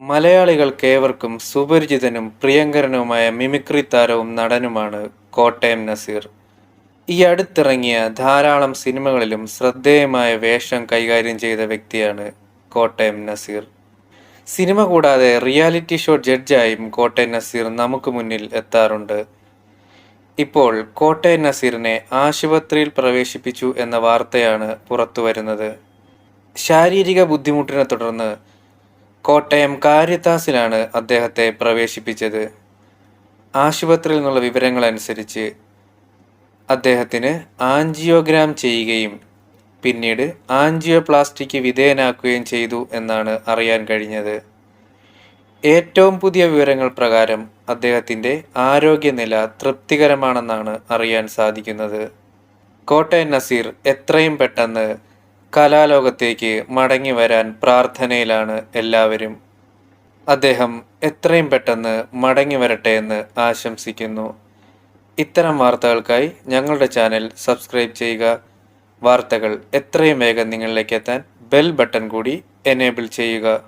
മലയാളികൾക്കേവർക്കും സുപരിചിതനും പ്രിയങ്കരനുമായ mimicry താരവും നടനുമാണ് കോട്ടയം നസീർ. ഈ അടുത്തിറങ്ങിയ ധാരാളം സിനിമകളിലും ശ്രദ്ധേയമായ വേഷം കൈകാര്യം ചെയ്ത വ്യക്തിയാണ് കോട്ടയം നസീർ. സിനിമ കൂടാതെ റിയാലിറ്റി ഷോ ജഡ്ജായും കോട്ടയം നസീർ നമുക്ക് മുന്നിൽ എത്താറുണ്ട്. ഇപ്പോൾ കോട്ടയം നസീറിനെ ആശുപത്രിയിൽ പ്രവേശിപ്പിച്ചു എന്ന വാർത്തയാണ് പുറത്തുവരുന്നത്. ശാരീരിക ബുദ്ധിമുട്ടിനെ തുടർന്ന് കോട്ടയം കാരിത്താസിലാണ് അദ്ദേഹത്തെ പ്രവേശിപ്പിച്ചത്. ആശുപത്രിയിൽ നിന്നുള്ള വിവരങ്ങളനുസരിച്ച് അദ്ദേഹത്തിന് ആൻജിയോഗ്രാം ചെയ്യുകയും പിന്നീട് ആൻജിയോപ്ലാസ്റ്റിക്ക് വിധേയനാക്കുകയും ചെയ്തു എന്നാണ് അറിയാൻ കഴിഞ്ഞത്. ഏറ്റവും പുതിയ വിവരങ്ങൾ പ്രകാരം അദ്ദേഹത്തിന്റെ ആരോഗ്യനില തൃപ്തികരമാണെന്നാണ് അറിയാൻ സാധിക്കുന്നത്. കോട്ടയം നസീർ എത്രയും പെട്ടെന്ന് കലാലോകത്തേക്ക് മടങ്ങി വരാൻ പ്രാർത്ഥനയിലാണ് എല്ലാവരും. അദ്ദേഹം എത്രയും പെട്ടെന്ന് മടങ്ങി വരട്ടെ എന്ന് ആശംസിക്കുന്നു. ഇത്തരം വാർത്തകൾക്കായി ഞങ്ങളുടെ ചാനൽ സബ്സ്ക്രൈബ് ചെയ്യുക. വാർത്തകൾ എത്രയും വേഗം നിങ്ങളിലേക്ക് എത്താൻ ബെൽ ബട്ടൺ കൂടി എനേബിൾ ചെയ്യുക.